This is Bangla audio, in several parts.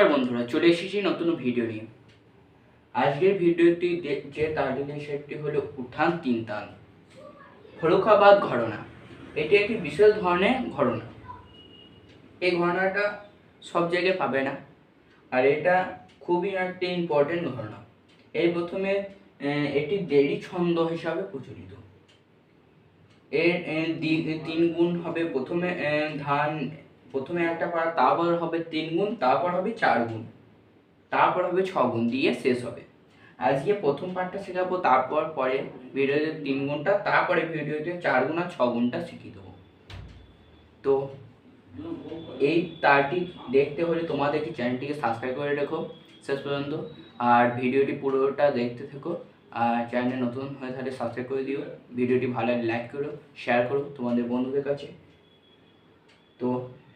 নমস্কার বন্ধুরা, চলে এসেছি নতুন ভিডিও নিয়ে। আজকের ভিডিওটি যে তালিকা সেটি হলো উঠান তিন তাল। ফরুখাবাদ ঘটনা এটি একটি বিশেষ ধরনের ঘটনা এই ঘটনাটা সব জায়গায় পাবে না। আর এটা খুবই একটি ইম্পর্টেন্ট ঘটনা এই প্রথমে এটি দেরি ছন্দ হিসাবে প্রচলিত। এর তিন গুণ হবে প্রথমে ধান প্রথমে একটা পারা, তারপর হবে তিন গুণ, তারপর হবে চার গুণ, তারপর হবে ছ গুণ, দিয়ে শেষ হবে। আজকে প্রথম পার্টটা শেখাবো, তারপর পরে ভিডিওতে তিন গুণটা, তারপরে ভিডিওতে চার গুণ আর ছ গুণটা শিখিয়ে দেবো। তো এই তারটি দেখতে হলে তোমাদেরকে চ্যানেলটিকে সাবস্ক্রাইব করে রেখো শেষ পর্যন্ত, আর ভিডিওটি পুরোটা দেখতে থেকো, আর চ্যানেলে নতুন হয়ে থাকলে সাবস্ক্রাইব করে দিও ভিডিওটি ভালো লাইক করো শেয়ার করো তোমাদের বন্ধুদের কাছে। তো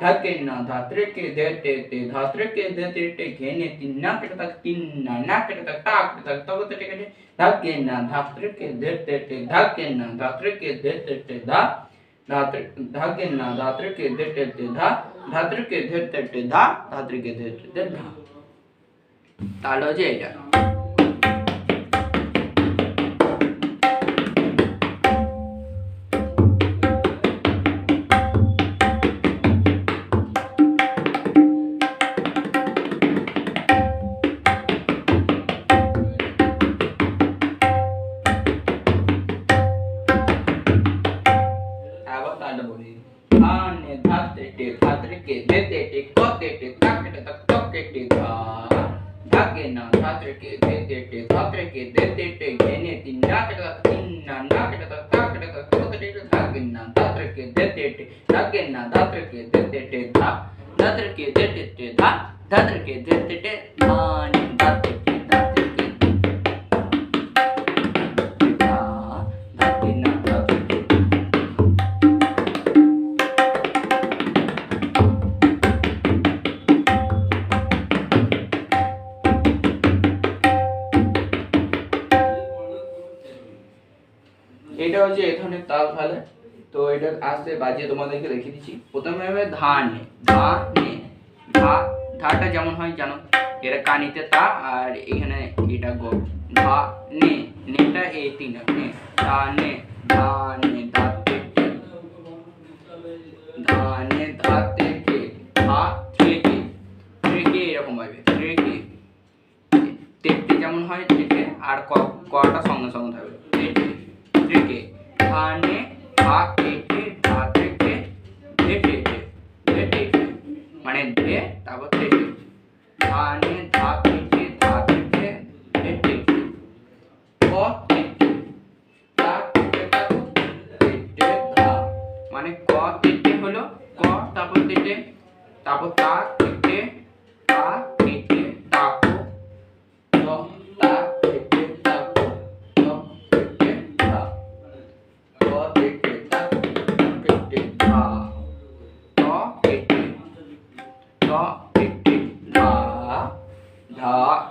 তে তে ধাত্রে কে ধে তেটে ঘেনে তিন না কে তক তিন না না কে তক তাক তে তক তক তেটে কে धाके ना धात्र के धरते टे धाके ना धात्र के धरते टे धा धात्र धाके ना धात्र के धरते टे धा धात्र के धरते टे धा धात्र के धरते टे धा তাহলে হচ্ছে এটা के देते टिक तो देते ताकट तक तो केटे था धागे ना धात्र के देते टे धात्र के देते टे घेने तीन नाकट तक, तीन ना नाकट तक ताकट तक तो टे धागे ना धात्र के देते टे धागे ना धात्र के देते टे धा। धात्र के देते टे धा। धात्र के देते टे धान धात्र ধরনের তাল ফেলে। তো এটা আসতে বাজিয়ে তোমাদেরকে রেখে দিচ্ছি। প্রথমে হবে ধান ধা নে, ধা, ধাটা যেমন হয় জানো, এটা কানিতে তা আর এখানে এটা গ। ধা নে, নেটা এই তিনটা নে, ধা নে ধা নে, ধাতে ধা নে, ধাতে টে ধা ত্রেকে ত্রেকে এরকম হবে ত্রেকে টেটে যেমন হয় টেটে আর ক, কটা সঙ্গে সঙ্গে থাকবে টেটে টেটে ধানে ধা টেটে ধা টেটে ধে টেটে ধে টেটে মানে ধে তারপর টেটে ধানে ধা টেটে ধা টেটে ধে টেটে ক টেটে তা টেটে তা টেটে ধা মানে ক টেটে হলো ক তারপর টেটে তারপর তা টেটে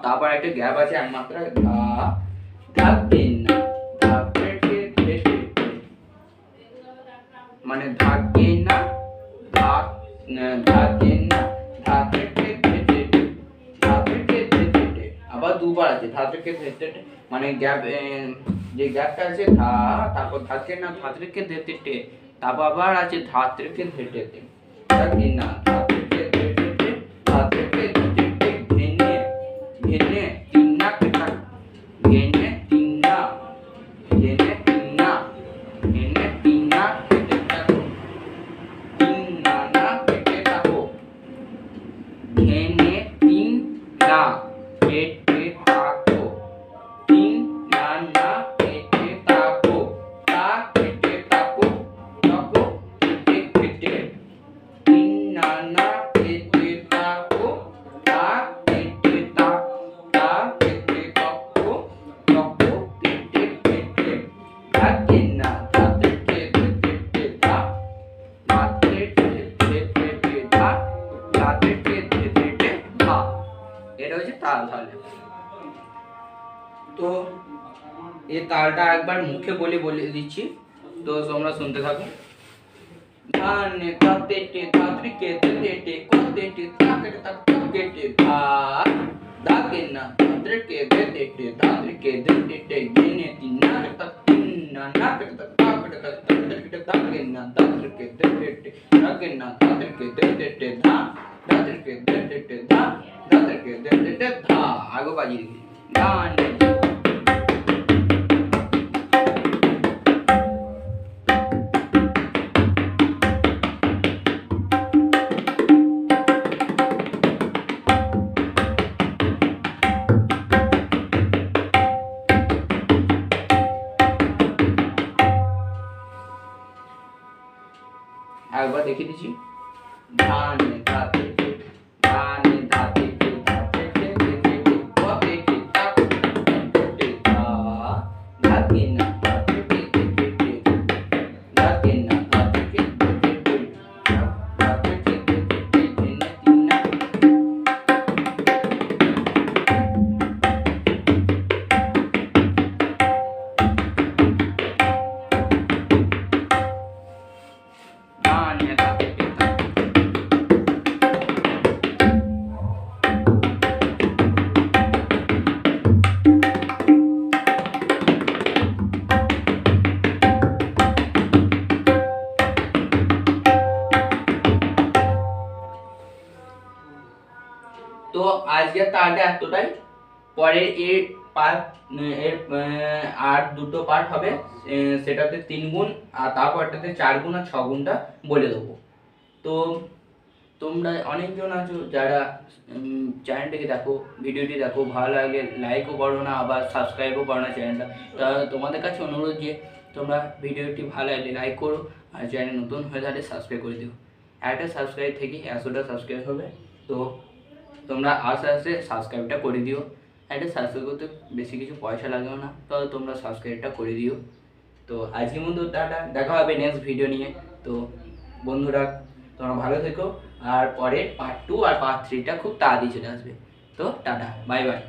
তারপর একটা গ্যাপ আছে একমাত্র ধা ধাকে না মানে ধাকে না ধাক ধাকে ধাকে আবার দুবার আছে ধাত্রকে ধেতে মানে গ্যাপ যে গ্যাপটা আছে ধা তারপর ধাত্রে না ধাত্রকে ধেতে তারপর আবার আছে ধাত্রকে ধেতে না dá তো এই তালটা একবার মুখে বলে বলে দিচ্ছি তো তোমরা শুনতে থাকো ধানে তাতে টে তাতে কে তে টে কোতে টে তাকে তাকে কে ধা দাকে না তাতে কে বে তে টে তাতে কে দে টে টে গেনে তি না কে তা না না কে তা তাকে তা তাতে কে তাকে না তাতে কে দে টে টে তাকে না তাতে কে দে টে টে ধা তাতে কে দে টে টে ধা তাতে কে দে টে টে ধা আগো বাজি দিবি ধানে একবার দেখিয়ে দিচ্ছি আজকের তালটা এতটাই। পরের এর পার্ট এর আর দুটো পার্ট হবে সেটাতে তিন গুণ, আর তারপরটাতে চার গুণ আর ছ গুণটা বলে দেবো। তো তোমরা অনেকজন আছো যারা চ্যানেলটাকে দেখো, ভিডিওটি দেখো, ভালো লাগে লাইকও করো না, আবার সাবস্ক্রাইবও করো না চ্যানেলটা। তা তোমাদের কাছে অনুরোধ যে, তোমরা ভিডিওটি ভালো লাগলে লাইক করো, আর চ্যানেল নতুন হয়ে থাকলে সাবস্ক্রাইব করে দিও। একটা সাবস্ক্রাইব থেকে একশোটা সাবস্ক্রাইব হবে। তো তোমরা আস্তে আস্তে সাবস্ক্রাইবটা করে দিও। একটা সাবস্ক্রাইব করতে বেশি কিছু পয়সা লাগেও না, তো তোমরা সাবস্ক্রাইবটা করে দিও। তো আজকে বন্ধু টাটা, দেখা হবে নেক্সট ভিডিও নিয়ে। তো বন্ধুরা, তোমরা ভালো থেকো। আর পরে পার্ট টু আর পার্ট থ্রিটা খুব তাড়াতাড়ি চলে আসবে। তো টাটা বাই বাই